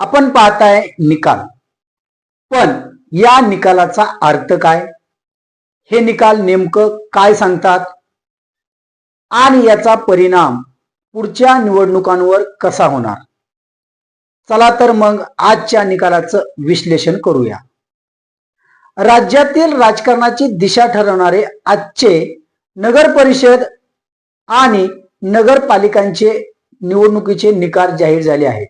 आपण पाहताय निकाल. पण या निकालाचा अर्थ काय? हे निकाल नेमकं काय सांगतात? आणि याचा परिणाम पुढच्या निवडणुकांवर कसा होणार? चला तर मग आजच्या निकालाचं विश्लेषण करूया. राज्यातील राजकारणाची दिशा ठरवणारे आजचे नगर परिषद आणि नगरपालिकांचे निवडणुकीचे निकाल जाहीर झाले आहेत.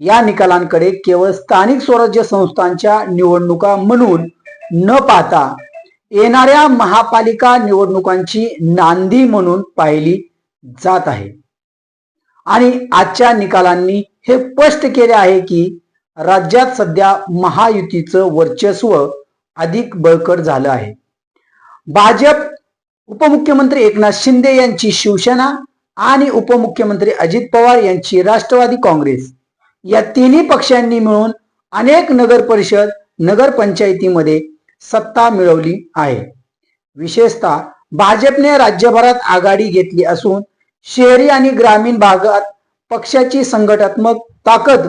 या निकालांकडे केवळ स्थानिक स्वराज्य संस्थांच्या निवडणुका म्हणून न पाहता येणाऱ्या महापालिका निवडणुकांची नांदी म्हणून पाहिली जात आहे. आणि आजच्या निकालांनी हे स्पष्ट केले आहे की राज्यात सध्या महायुतीचं वर्चस्व अधिक बळकट झालं आहे. भाजप उपमुख्यमंत्री एकनाथ शिंदे यांची शिवसेना आणि उपमुख्यमंत्री अजित पवार यांची राष्ट्रवादी काँग्रेस या तिन्ही पक्षांनी मिळून अनेक नगर परिषद नगरपंचायतीमध्ये सत्ता मिळवली आहे. विशेषतः भाजपने राज्यभरात आघाडी घेतली असून शहरी आणि ग्रामीण भागात पक्षाची संघटनात्मक ताकद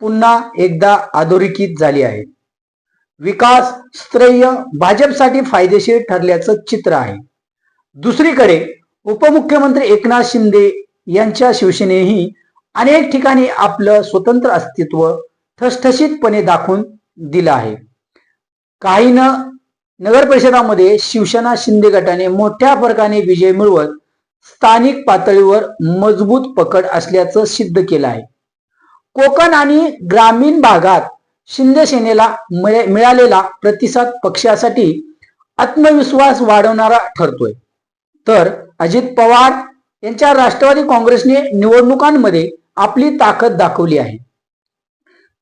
पुन्हा एकदा अधोरेखित झाली आहे. विकास श्रेय भाजपसाठी फायदेशीर ठरल्याचं चित्र आहे. दुसरीकडे उपमुख्यमंत्री एकनाथ शिंदे यांच्या शिवसेनेही अनेक ठिकाणी आपलं स्वतंत्र अस्तित्व ठसठशीतपणे दाखवून दिलं आहे. काही न नगर परिषदामध्ये शिवसेना शिंदे गटाने मोठ्या फरकाने विजय मिळवत स्थानिक पातळीवर मजबूत पकड असल्याचं सिद्ध केलं आहे. कोकण आणि ग्रामीण भागात शिंदे सेनेला मिळालेला प्रतिसाद पक्षासाठी आत्मविश्वास वाढवणारा ठरतोय. तर अजित पवार यांच्या राष्ट्रवादी काँग्रेसने निवडणुकांमध्ये आपली ताकद दाखवली आहे.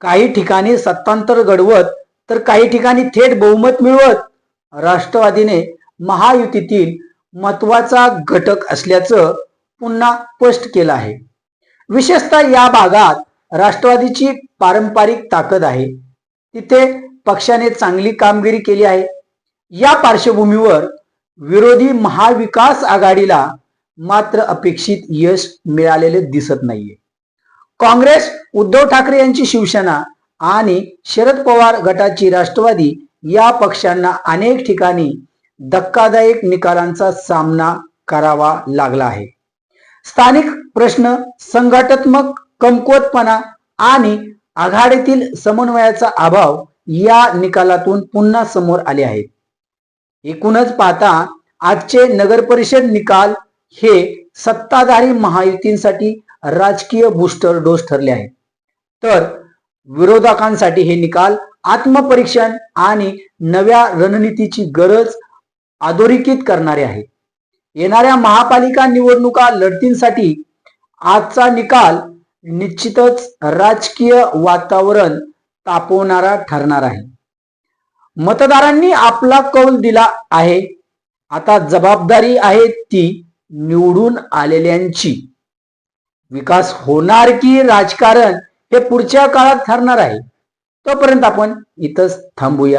काही ठिकाणी सत्तांतर घडवत तर काही ठिकाणी थेट बहुमत मिळवत राष्ट्रवादीने महायुतीतील महत्त्वाचा घटक असल्याचं पुन्हा स्पष्ट केलं आहे. विशेषतः या भागात राष्ट्रवादीची पारंपरिक ताकद आहे. तिथे पक्षाने चांगली कामगिरी केली आहे. या पार्श्वभूमीवर विरोधी महाविकास आघाडीला मात्र अपेक्षित यश मिळालेले दिसत नाहीये. काँग्रेस उद्धव ठाकरे यांची शिवसेना आणि शरद पवार गटाची राष्ट्रवादी या पक्षांना अनेक ठिकाणी धक्कादायक निकालांचा सामना करावा लागला आहे. स्थानिक प्रश्न संघटात्मक कमकुवतपणा आणि आघाडीतील समन्वयाचा अभाव या निकालातून पुन्हा समोर आले आहेत. एकूणच पाहता आजचे नगर परिषद निकाल हे सत्ताधारी महायुतींसाठी राजकीय बूस्टर डोस ठरले आहेत. तर विरोधकांसाठी हे निकाल आत्मपरीक्षण आणि नव्या रणनीतीची गरज अधोरेखित करणारे आहे. येणाऱ्या महापालिका निवडणुका लढतींसाठी आजचा निकाल निश्चितच राजकीय वातावरण तापवणारा ठरणार आहे. मतदारांनी आपला कौल दिला आहे. आता जबाबदारी आहे ती निवडून आलेल्यांची. विकास होणार की राजकारण हे पुढच्या काळात ठरणार आहे. तोपर्यंत आपण इथंच थांबूया.